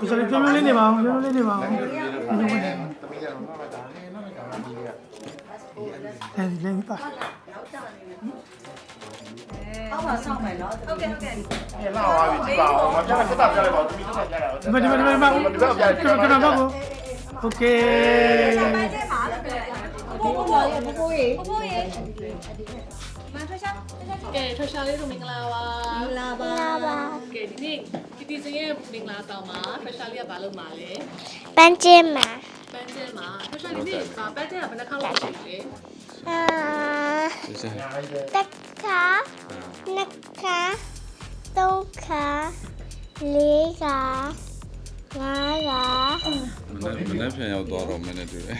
ဒီဆိုပြုံးပြုံးလေးနေပါအောင်ပြုံးပြုံးလေးနေပါအောင်ဒီလိုဝင်နေ သမီးကတော့နောက်လိုက်တာဟဲ့နောက်လိုက်တာဒီက အဲဒီလေးပါ အောက်မှာဆောက်မယ်နော်ဟုတ်ကဲ့ဟုတ်ကဲ့ ဟဲ့လာပါပြီကြည့်ပါဦးမပြတ်ဆက်တာပြလိုက်ပါသမီးဆက်ပြရအောင် ဒီမှာဒီမှာဒီမှာဒီမှာ ဒီဘက်ပြလိုက် ကနကနတော့โอเค ပဲကျပါလားဘိုးဘိုးရေဘိုးဘိုးရေဘိုးဘိုးရေမထွက်ရှာ ကဲထွက်ရှာလေးတို့မင်္ဂလာပါ လာပါ ကဲဒီနေ့တီတီစင်ရဲ့မင်္ဂလာဆောင်မှာထွက်ရှာလေးကဘာလုပ်မှာလဲပန်းကျင်းမှာပန်းကျဲမှာထွက်ရှာလေးနေ့ပန်းကျဲကဘယ်နှခါလောက်ရှိလဲအာ谢谢。တစ်ခါနှစ်ခါသုံးခါလေးခါငါးခါမနေ့မနေ့ပြန်ရောက်သွားတော့မနေ့တူတယ်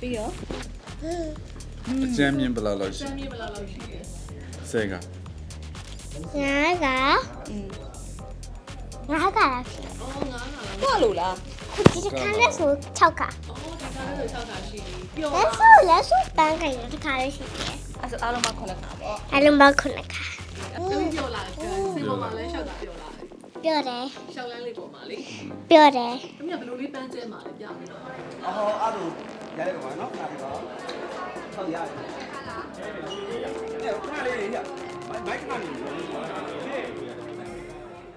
ပြီးရောအကျမ်းမြင်ဘယ်လောက်လောက်ရှိစမ်းမြေဘယ်လောက်လောက်ရှိလဲဆဲက ငါးခါငါးခါလားဖြစ်အော်ငါးခါလောက်ဟုတ်လို့လားခုဒီတစ်ခါနဲ့ဆို6ခါအော်ဒီကားလေး6ခါရှိပြီပျော်လဲတာဆိုလဲဆိုပန်းခိုင်တစ်ခါလေးရှိတယ်အဲ့ဆိုအားလုံးမှ9ခါပေါ့အလုံးပေါင်း9ခါတမီးပျော်လာတယ်စေပေါ်မှာလဲရှောက်တာပျော်လာတယ်ပြောတယ်ရှောက်လန်းလေးပေါ်မှာလေပြောတယ်တမီးကဘယ်လိုလေးပန်းကျဲမှာလဲပြမယ်နော်အော်အဲ့လိုရတယ်ကွာနော်အဲ့ဒါဟုတ်ရတယ်